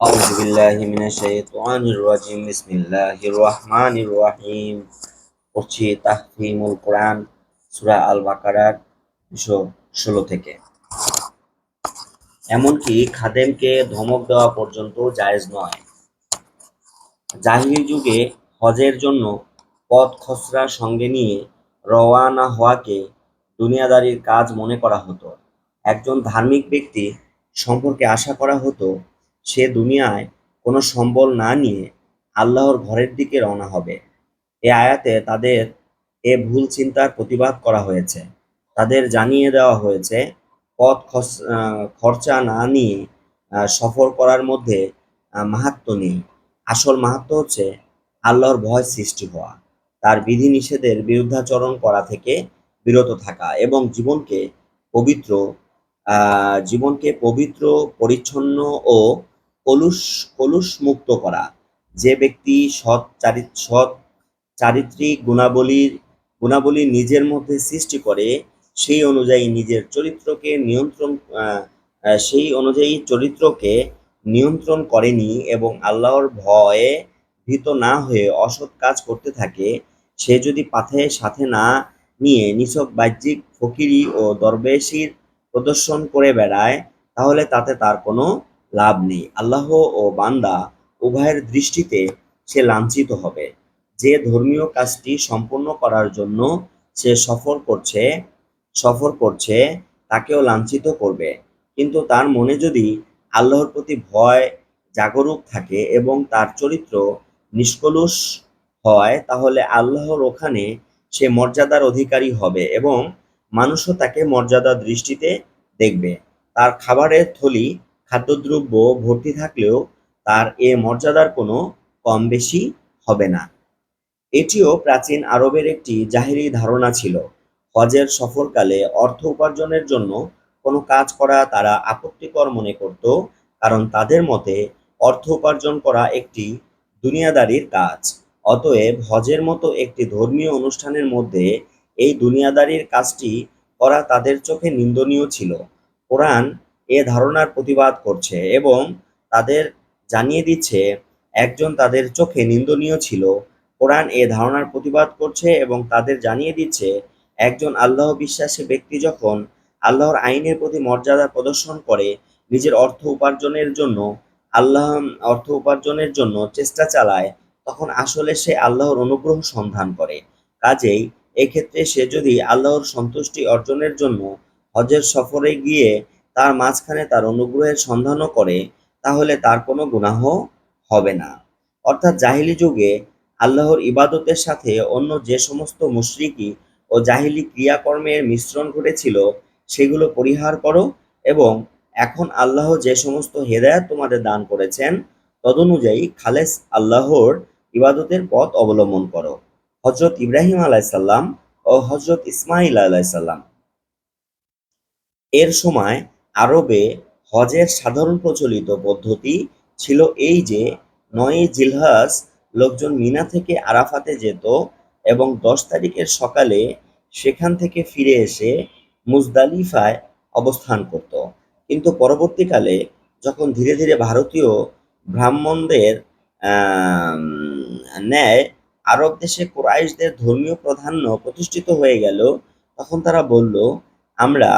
أعوذ بالله من الشيطان الرجيم بسم الله الرحمن الرحيم পড়ছি তাহফিমুল কোরআন সূরা আল বাকারার দুশো ষোলো থেকে এমনকি খাদেমকে ধমক দেওয়া পর্যন্ত জায়েজ নয় জাহিলি যুগে হজের জন্য পথ খসড়া সঙ্গে নিয়ে রওয়ানা হওয়াকে দুনিয়াদারির কাজ মনে করা হতো একজন ধার্মিক ব্যক্তি সম্পর্কে আশা করা হতো সে দুনিয়ায় কোনো সম্বল না নিয়ে আল্লাহর ঘরের দিকে রওনা হবে। এ আয়াতে তাদের এ ভুল চিন্তার প্রতিবাদ করা হয়েছে। তাদের জানিয়ে দেওয়া হয়েছে পথ খরচা না নিয়ে সফর করার মধ্যে আহ, মাহাত্ম্য নেই। আসল মাহাত্ম্য হচ্ছে আল্লাহর ভয় সৃষ্টি হওয়া। তার বিধিনিষেধের বিরুদ্ধাচরণ করা থেকে বিরত থাকা এবং জীবনকে পবিত্র জীবনকে পবিত্র পরিচ্ছন্ন ও কলুষ কলুষ মুক্ত করা। যে ব্যক্তি সৎ চারিত সৎ চারিত্রিক গুণাবলীর, গুণাবলী নিজের মধ্যে সৃষ্টি করে, সেই অনুযায়ী নিজের চরিত্রকে নিয়ন্ত্রণ সেই অনুযায়ী চরিত্রকে নিয়ন্ত্রণ করেনি এবং আল্লাহর ভয়ে ভীত না হয়ে অসৎ কাজ করতে থাকে, সে যদি পাথে সাথে না নিয়ে নিছক বাহ্যিক ফকিরি ও দরবেশির প্রদর্শন করে বেড়ায়, তাহলে তাতে তার কোনো লাভ নেই। আল্লাহ ও বান্দা উভয়ের দৃষ্টিতে সে লাঞ্ছিত হবে। যে ধর্মীয় কাজটি সম্পূর্ণ করার জন্য সে সফর করছে সফর করছে, তাকেও লাঞ্ছিত করবে। কিন্তু তার মনে যদি আল্লাহর প্রতি ভয় জাগরুক থাকে এবং তার চরিত্র নিষ্কলুষ হয়, তাহলে আল্লাহর ওখানে সে মর্যাদার অধিকারী হবে এবং মানুষও তাকে মর্যাদার দৃষ্টিতে দেখবে। তার খাবারের থলি খাদ্যদ্রব্য ভর্তি থাকলেও তার এ মর্যাদার কোনো কম বেশি হবে না। এটিও প্রাচীন আরবের একটি জাহিরি ধারণা ছিল। হজের সফরকালে অর্থ উপার্জনের জন্য কোনো কাজ করা তারা আপত্তিকর মনে করত, কারণ তাদের মতে অর্থ উপার্জন করা একটি দুনিয়াদারির কাজ। অতএব হজের মতো একটি ধর্মীয় অনুষ্ঠানের মধ্যে এই দুনিয়াদারির কাজটি করা তাদের চোখে নিন্দনীয় ছিল। কোরআন এ ধারণার প্রতিবাদ করছে এবং তাদের জানিয়ে দিচ্ছে, একজন তাদের চোখে নিন্দনীয় ছিল। কোরআন এ ধারণার প্রতিবাদ করছে এবং তাদের জানিয়ে দিচ্ছে, একজন আল্লাহ বিশ্বাসী ব্যক্তি যখন আল্লাহর আইনের প্রতি মর্যাদা প্রদর্শন করে নিজের অর্থ উপার্জনের জন্য, আল্লাহ অর্থ উপার্জনের জন্য চেষ্টা চালায়, তখন আসলে সে আল্লাহর অনুগ্রহ সন্ধান করে। কাজেই এক্ষেত্রে সে যদি আল্লাহর সন্তুষ্টি অর্জনের জন্য হজের সফরে গিয়ে তার মাঝখানে তার অনুগ্রহের সন্ধানও করে, তাহলে তার কোনো গুনাহ হবে না। অর্থাৎ জাহিলি যুগে আল্লাহর ইবাদতের সাথে অন্য যে সমস্ত মুশরিকি ও জাহিলি ক্রিয়াকর্মের মিশ্রণ ঘটেছিল, সেগুলো পরিহার করো এবং এখন আল্লাহ যে সমস্ত হেদায়াত তোমাদের দান করেছেন, তদনুযায়ী খালেস আল্লাহর ইবাদতের পথ অবলম্বন করো। হজরত ইব্রাহিম আলাইসাল্লাম ও হজরত ইসমাইল আলাইসাল্লাম এর সময় আরবে হজের সাধারণ প্রচলিত পদ্ধতি ছিল এই যে নয়ই জিলহাস লোকজন মিনা থেকে আরাফাতে যেত এবং দশ তারিখের সকালে সেখান থেকে ফিরে এসে মুজদালিফায় অবস্থান করত। কিন্তু পরবর্তীকালে যখন ধীরে ধীরে ভারতীয় ব্রাহ্মণদের ন্যায় আরব দেশে কুরাইশদের ধর্মীয় প্রাধান্য প্রতিষ্ঠিত হয়ে গেল, তখন তারা বলল, আমরা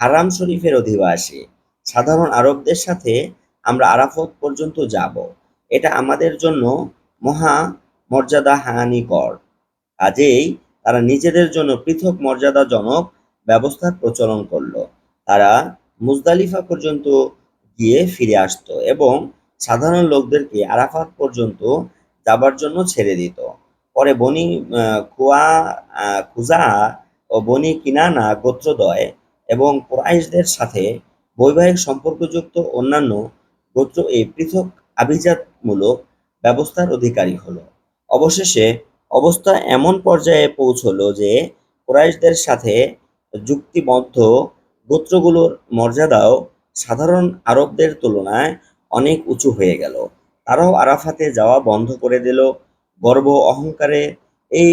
হারাম শরীফের অধিবাসী। সাধারণ আরবদের সাথে আমরা আরাফত পর্যন্ত যাব। এটা আমাদের জন্য মহা মর্যাদা হানিকর কাজেই তারা নিজেদের জন্য পৃথক মর্যাদাজনক ব্যবস্থার প্রচলন করল। তারা মুজদালিফা পর্যন্ত গিয়ে ফিরে আসতো এবং সাধারণ লোকদেরকে আরাফাত পর্যন্ত যাবার জন্য ছেড়ে দিত। পরে বনি খুয়া খুজা ও বনি কিনানা গোত্রদ্বয় এবং কোরাইশদের সাথে বৈবাহিক সম্পর্কযুক্ত অন্যান্য গোত্র এই পৃথক আভিজাতমূলক ব্যবস্থার অধিকারী হলো। অবশেষে অবস্থা এমন পর্যায়ে পৌঁছলো যে কুরাইশদের সাথে যুক্তিবদ্ধ গোত্রগুলোর মর্যাদাও সাধারণ আরবদের তুলনায় অনেক উঁচু হয়ে গেল। তারাও আরাফাতে যাওয়া বন্ধ করে দিল। গর্ব অহংকারে এই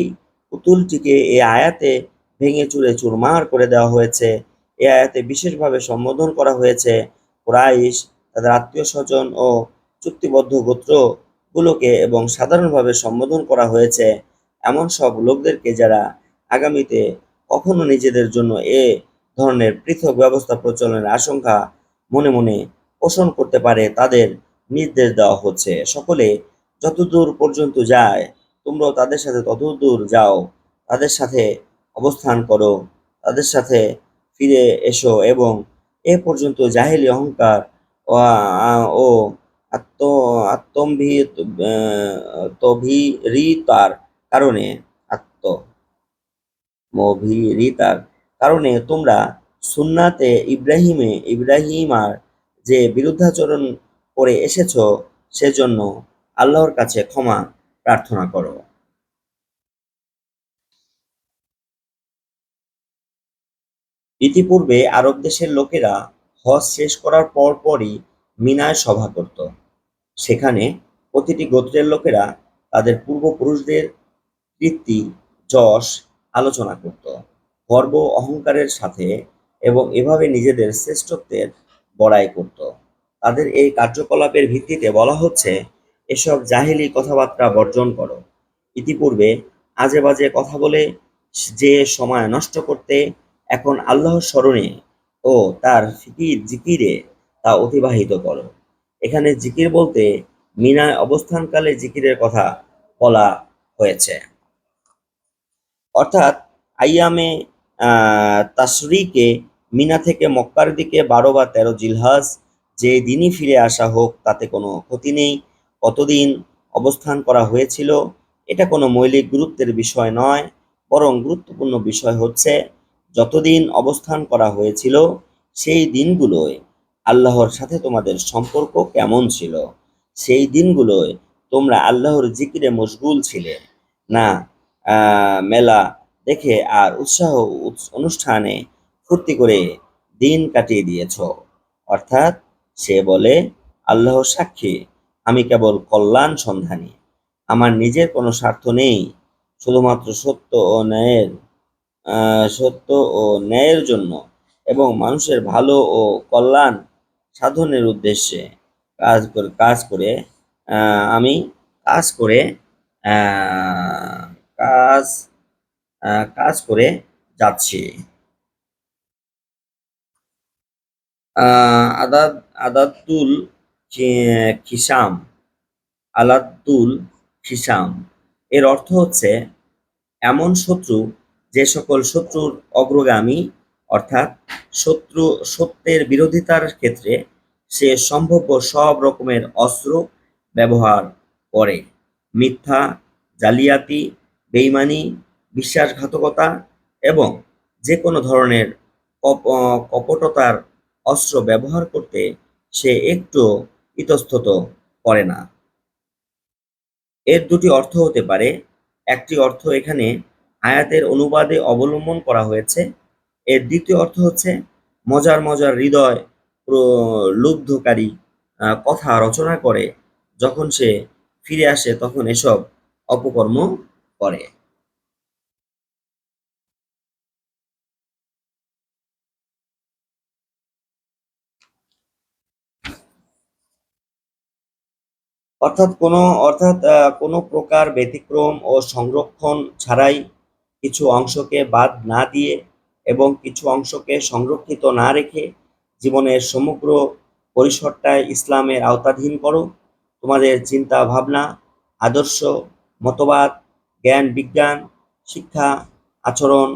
পুতুলটিকে এই আয়াতে ভেঙে চুরে চুরমার করে দেওয়া হয়েছে। এই আয়াতে বিশেষভাবে সম্বোধন করা হয়েছে কুরাইশ, তাদের আত্মীয় স্বজন ও চুক্তিবদ্ধ গোত্রগুলোকে এবং সাধারণভাবে সম্বোধন করা হয়েছে এমন সব লোকদেরকে যারা আগামীতে কখনো নিজেদের জন্য এ ধরনের পৃথক ব্যবস্থা প্রচলনের আশঙ্কা মনে মনে পোষণ করতে পারে, তাদের নির্দেশ দেওয়া হচ্ছে। সকলে যতদূর পর্যন্ত যায়, তোমরাও তাদের সাথে ততদূর যাও, তাদের সাথে অবস্থান করো, তাদের সাথে ফিরে এসো এবং এ পর্যন্ত জাহেলি অহংকার ও আত্ম আত্মম্ভিতার কারণে আত্ম মভিরিতার কারণে তোমরা সুন্নাতে ইব্রাহিমে, ইব্রাহিমার যে বিরুদ্ধাচরণ করে এসেছ, সেজন্য আল্লাহর কাছে ক্ষমা প্রার্থনা করো। ইতিপূর্বে আরব দেশের লোকেরা হজ শেষ করার পর পরই মিনায় সভা করত। সেখানে প্রতিটি গোত্রের লোকেরা তাদের পূর্বপুরুষদের কীর্তি, যশ আলোচনা করত। গর্ব অহংকারের সাথে এবং এভাবে নিজেদের শ্রেষ্ঠত্বের বড়াই করত। তাদের এই কার্যকলাপের ভিত্তিতে বলা হচ্ছে, এসব জাহিলি কথাবার্তা বর্জন করো। ইতিপূর্বে আজে বাজে কথা বলে যে সময় নষ্ট করতে এখন আল্লাহর স্মরণে ও তার ফিকির জিকিরে তা অতিবাহিত করো। এখানে জিকির বলতে মিনায় অবস্থানকালে জিকিরের কথা বলা হয়েছে। অর্থাৎ আইয়ামে আহ, তাশরিকে মিনা থেকে মক্কার দিকে বারো বা তেরো জিলহাজ যে দিনই ফিরে আসা হোক তাতে কোনো ক্ষতি নেই। কতদিন অবস্থান করা হয়েছিল এটা কোনো মৌলিক গুরুত্বের বিষয় নয় বরং গুরুত্বপূর্ণ বিষয় হচ্ছে যতদিন অবস্থান করা হয়েছিল, সেই দিনগুলোয় আল্লাহর সাথে তোমাদের সম্পর্ক কেমন ছিল? সেই দিনগুলোয় তোমরা আল্লাহর জিকিরে মশগুল ছিলে। না মেলা দেখে আর উৎসাহ উৎস- অনুষ্ঠানে ফুর্তি করে দিন কাটিয়ে দিয়েছ। অর্থাৎ সে বলে আল্লাহ সাক্ষী, আমি কেবল কল্যাণ সন্ধানী। আমার নিজের কোনো স্বার্থ নেই। শুধুমাত্র সত্য ও ন্যায়ের সত্য ও ন্যায়ের জন্য এবং মানুষের ভালো ও কল্যাণ সাধনের উদ্দেশ্যে কাজ করে কাজ করে আমি কাজ করে কাজ কাজ করে যাচ্ছি। আদাদ আদাতুল খিসাম, আলাদুল খিসাম। এর অর্থ হচ্ছে, এমন শত্রু যে সকল শত্রুর অগ্রগামী, অর্থাৎ শত্রু, সত্যের বিরোধিতার ক্ষেত্রে সে সম্ভাব্য সব রকমের অস্ত্র ব্যবহার করে। মিথ্যা, জালিয়াতি, বেইমানি, বিশ্বাসঘাতকতা এবং যে কোনো ধরনের কপ- কপটতার অস্ত্র ব্যবহার করতে সে একটু ইতস্তত করে না। এর দুটি অর্থ হতে পারে। একটি অর্থ এখানে আয়াতের অনুবাদে অবলম্বন করা হয়েছে। এর দ্বিতীয় অর্থ হচ্ছে মজার মজার হৃদয় প্রলুব্ধকারী কথা রচনা করে। যখন সে ফিরে আসে, তখন এসব অপকর্ম করে। অর্থাৎ কোনো অর্থাৎ কোনো প্রকার ব্যতিক্রম ও সংরক্ষণ ছাড়াই কিছু অংশকে বাদ না দিয়ে এবং কিছু অংশকে সংরক্ষিত না রেখে জীবনের সমগ্র পরিসরটায় ইসলামের আওতাধীন করো। তোমাদের চিন্তা, ভাবনা, আদর্শ, মতবাদ, জ্ঞান, বিজ্ঞান, শিক্ষা, আচরণ,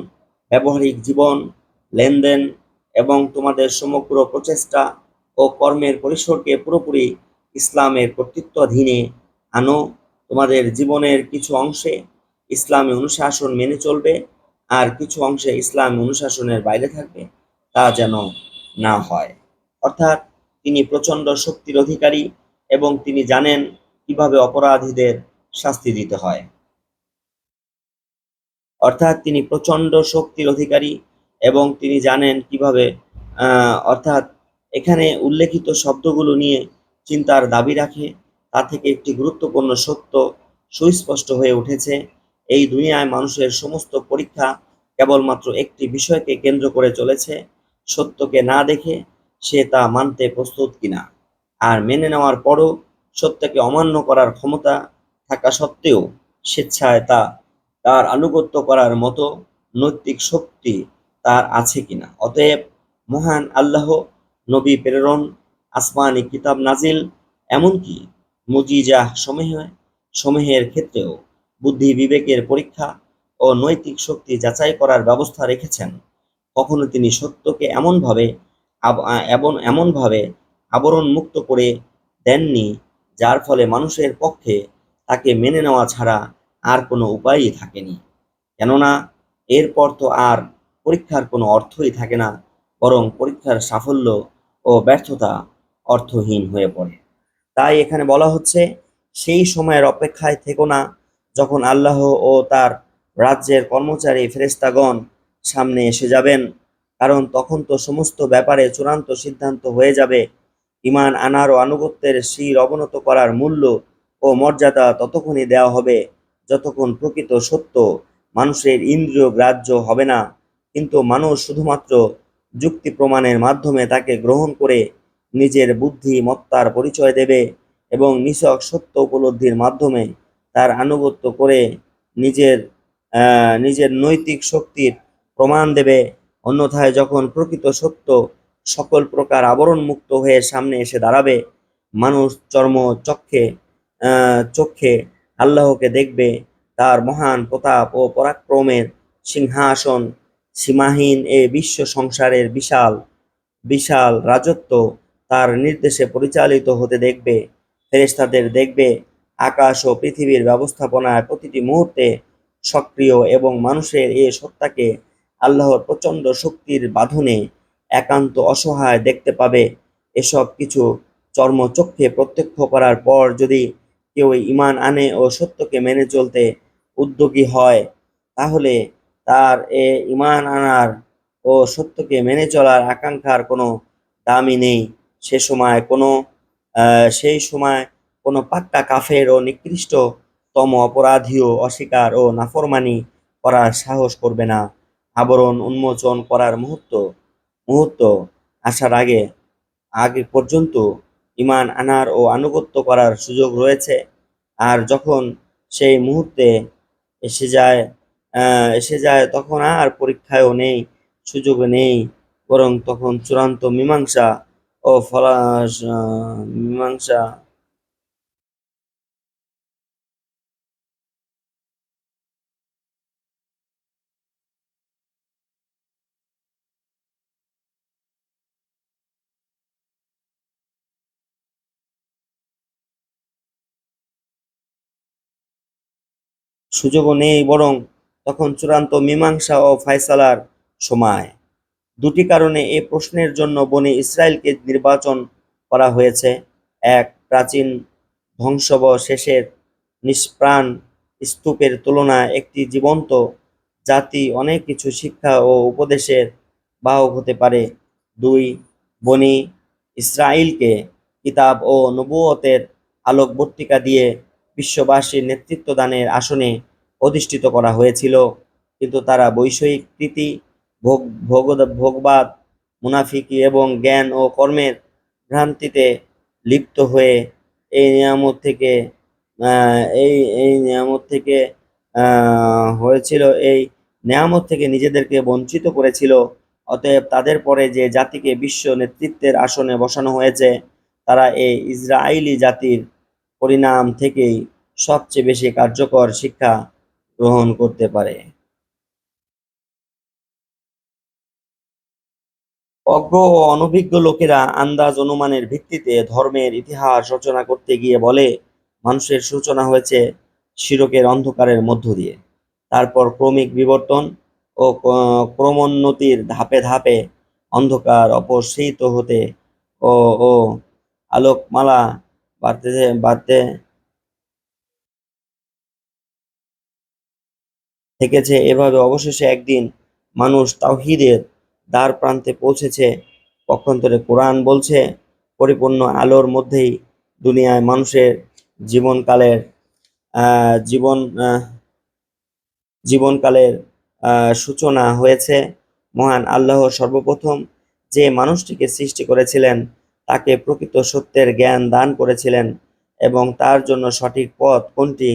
ব্যবহারিক জীবন, লেনদেন এবং তোমাদের সমগ্র প্রচেষ্টা ও কর্মের পরিসরকে পুরোপুরি ইসলামের কর্তৃত্বাধীনে আনো। তোমাদের জীবনের কিছু অংশে ইসলামী অনুশাসন মেনে চলবে আর কিছু অংশে ইসলামী অনুশাসনের বাইরে থাকবে, তা যেন না হয়। অর্থাৎ তিনি প্রচণ্ড শক্তির অধিকারী এবং তিনি জানেন কীভাবে অপরাধীদের শাস্তি দিতে হয়। অর্থাৎ তিনি প্রচণ্ড শক্তির অধিকারী এবং তিনি জানেন কীভাবে অর্থাৎ এখানে উল্লেখিত শব্দগুলো নিয়ে চিন্তার দাবি রাখে। তা থেকে একটি গুরুত্বপূর্ণ সত্য সুস্পষ্ট হয়ে উঠেছে। এই দুনিয়ায় মানুষের সমস্ত পরীক্ষা কেবলমাত্র একটি বিষয়কে কেন্দ্র করে চলেছে, সত্যকে না দেখে সে তা মানতে প্রস্তুত কিনা। আর মেনে নেওয়ার পরও সত্যকে অমান্য করার ক্ষমতা থাকা সত্ত্বেও স্বেচ্ছায় তা, তার আনুগত্য করার মতো নৈতিক শক্তি তার আছে কিনা। অতএব মহান আল্লাহ, নবী প্রেরণ, আসমানি কিতাব নাজিল, এমনকি মুজিজা সমূহ, সমূহের ক্ষেত্রেও বুদ্ধি বিবেকের পরীক্ষা ও নৈতিক শক্তি যাচাই করার ব্যবস্থা রেখেছেন। কখনো তিনি সত্যকে এমনভাবে এমন, এমনভাবে আবরণ মুক্ত করে দেননি, যার ফলে মানুষের পক্ষে তাকে মেনে নেওয়া ছাড়া আর কোনো উপায়ই থাকেনি। কেননা, এরপর তো আর পরীক্ষার কোনো অর্থই থাকে না, বরং পরীক্ষার সাফল্য ও ব্যর্থতা অর্থহীন হয়ে পড়ে। তাই এখানে বলা হচ্ছে, সেই সময়ের অপেক্ষায় থেকো না যখন আল্লাহ ও তার রাজ্যের কর্মচারী ফেরেস্তাগণ সামনে এসে যাবেন, কারণ তখন তো সমস্ত ব্যাপারে চূড়ান্ত সিদ্ধান্ত হয়ে যাবে। ইমান আনার ও আনুগত্যের শির অবনত করার মূল্য ও মর্যাদা ততক্ষণই দেওয়া হবে, যতক্ষণ প্রকৃত সত্য মানুষের ইন্দ্রিয় গ্রাহ্য হবে না। কিন্তু মানুষ শুধুমাত্র যুক্তি প্রমাণের মাধ্যমে তাকে গ্রহণ করে নিজের বুদ্ধি মত্তার পরিচয় দেবে এবং নিছক সত্য উপলব্ধির মাধ্যমে তার আনুগত্য করে নিজের নিজের নৈতিক শক্তির প্রমাণ দেবে। অন্যথায় যখন প্রকৃত সত্য সকল প্রকার আবরণ মুক্ত হয়ে সামনে এসে দাঁড়াবে, মানুষ চর্ম চক্ষে চক্ষে আল্লাহকে দেখবে। তার মহান প্রতাপ ও পরাক্রমের সিংহাসন সীমাহীন এ বিশ্ব সংসারের বিশাল বিশাল রাজত্ব তার নির্দেশে পরিচালিত হতে দেখবে ফেরেস্তাদের দেখবে আকাশ ও পৃথিবীর ব্যবস্থাপনায় প্রতিটি মুহূর্তে সক্রিয় এবং মানুষের এ সত্তাকে আল্লাহর প্রচণ্ড শক্তির বাঁধনে একান্ত অসহায় দেখতে পাবে। এসব কিছু চর্মচক্ষে প্রত্যক্ষ করার পর যদি কেউ ইমান আনে ও সত্যকে মেনে চলতে উদ্যোগী হয়, তাহলে তার এ ইমান আনার ও সত্যকে মেনে চলার আকাঙ্ক্ষার কোনো দামই নেই। সে সময় কোনো সেই সময় কোনো পাক্কা কাফের ও নিকৃষ্টতম অপরাধীও অস্বীকার ও নাফরমানি করার সাহস করবে না। আবরণ উন্মোচন করার মুহূর্ত মুহূর্ত আসার আগে আগে পর্যন্ত ঈমান আনার ও আনুগত্য করার সুযোগ রয়েছে। আর যখন সেই মুহূর্তে এসে যায় এসে যায় তখন আর পরীক্ষায়ও নেই, সুযোগ নেই, বরং তখন চূড়ান্ত মীমাংসা ও ফলা মীমাংসা সুযোগও নেই বরং তখন চূড়ান্ত মীমাংসা ও ফয়সালার সময়। দুটি কারণে এ প্রশ্নের জন্য বনি ইসরায়েলকে নির্বাচন করা হয়েছে। এক, প্রাচীন ধ্বংসবশেষের নিষ্প্রাণ স্তূপের তুলনায় একটি জীবন্ত জাতি অনেক কিছু শিক্ষা ও উপদেশের বাহক হতে পারে। দুই, বনি ইসরায়েলকে কিতাব ও নবুয়তের আলোকবর্তিকা দিয়ে বিশ্ববাসীর নেতৃত্বদানের আসনে অধিষ্ঠিত করা হয়েছিল। কিন্তু তারা বৈষয়িক প্রীতি, ভোগ, ভোগ- ভোগবাদ, মুনাফিকি এবং জ্ঞান ও কর্মের ভ্রান্তিতে লিপ্ত হয়ে এই নিয়ামত থেকে এই এই নিয়ামত থেকে হয়েছিল, এই নেয়ামত থেকে নিজেদেরকে বঞ্চিত করেছিল। অতএব তাদের পরে যে জাতিকে বিশ্ব নেতৃত্বের আসনে বসানো হয়েছে, তারা এই ইসরায়েলি জাতির পরিণাম থেকেই সবচেয়ে বেশি কার্যকর শিক্ষা গ্রহণ করতে পারে। অজ্ঞ ও অনভিজ্ঞ লোকেরা আন্দাজ অনুমানের ভিত্তিতে ধর্মের ইতিহাস রচনা করতে গিয়ে বলে, মানুষের সূচনা হয়েছে শিরকের অন্ধকারের মধ্য দিয়ে। তারপর ক্রমিক বিবর্তন ও ক্রমোন্নতির ধাপে ধাপে অন্ধকার অপসৃত হতে ও ও আলোকমালা বাড়তে বাড়তে থেকেছে এভাবে অবশেষে একদিন মানুষ তাওহীদের দ্বার প্রান্তে পৌঁছেছে। পক্ষান্তরে কোরআন বলছে, পরিপূর্ণ আলোর মধ্যেই দুনিয়ায় মানুষের জীবনকালের জীবন জীবনকালের সূচনা হয়েছে। মহান আল্লাহ সর্বপ্রথম যে মানুষটিকে সৃষ্টি করেছিলেন তাকে প্রকৃত সত্যের জ্ঞান দান করেছিলেন এবং তার জন্য সঠিক পথ কোনটি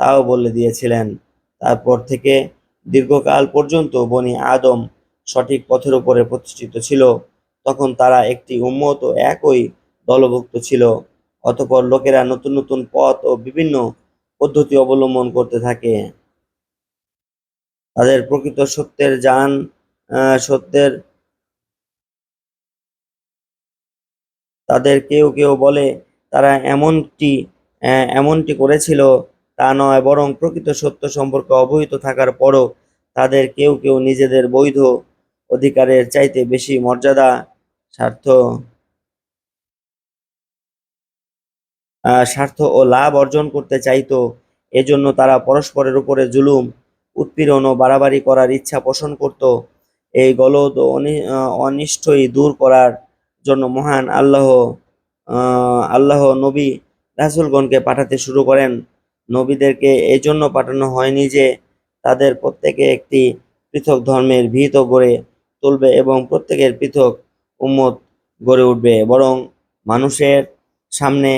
তাও বলে দিয়েছিলেন। তারপর থেকে দীর্ঘকাল পর্যন্ত বনি আদম সঠিক পথের উপরে প্রতিষ্ঠিত ছিল। তখন তারা একটি উন্মত একই দলভুক্ত ছিল। অতঃপর লোকেরা নতুন নতুন পথ ও বিভিন্ন পদ্ধতি অবলম্বন করতে থাকে। তাদের প্রকৃত সত্যের জান সত্যের তাদের কেউ কেউ বলে, তারা এমনটি এমনটি করেছিল, তা নয়, বরং প্রকৃত সত্য সম্পর্কে অবহিত থাকার পরও তাদের কেউ কেউ নিজেদের বৈধ অধিকারের চাইতে বেশি মর্যাদা, স্বার্থ স্বার্থ ও লাভ অর্জন করতে চাইতো। এজন্য তারা পরস্পরের উপরে জুলুম, উৎপীড়ন ও বাড়াবাড়ি করার ইচ্ছা পোষণ করত। এই গলদ অনিষ্টই দূর করার জন্য মহান আল্লাহ আল্লাহ নবী রাসুলগণকে পাঠাতে শুরু করেন। নবীদেরকে এই জন্য পাঠানো হয়নি যে তাদের প্রত্যেকে একটি পৃথক ধর্মের ভিত গড়ে তুলবে এবং প্রত্যেকের পৃথক উম্মত গড়ে উঠবে। বরং মানুষের সামনে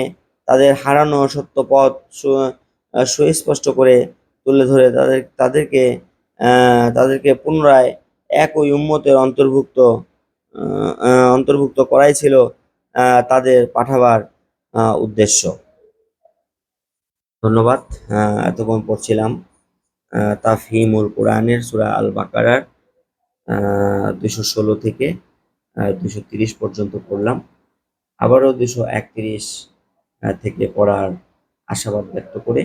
তাদের হারানো সত্য পথ সুস্পষ্ট করে তুলে ধরে তাদের, তাদেরকে তাদেরকে পুনরায় একই উম্মতের অন্তর্ভুক্ত অন্তর্ভুক্ত করাই ছিল তাদের পাঠাবার উদ্দেশ্য। ধন্যবাদ এতক্ষণ পড়ছিলাম তাফহিমুল কোরআনের সূরা আল বাকারার দুশো ষোলো থেকে দুশো তিরিশ পর্যন্ত পড়লাম। আবারও দুশো একত্রিশ থেকে পড়ার আশাবাদ ব্যক্ত করে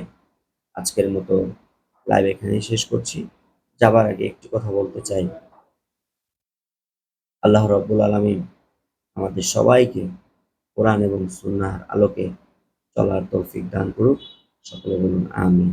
আজকের মতো লাইভ এখানে শেষ করছি। যাবার আগে একটু কথা বলতে চাই। আল্লাহ রব্বুল আলমী আমাদের সবাইকে কোরআন এবং সুন্নার আলোকে চলার তৌফিক দান করুক। সকলে বলুন, আমিন।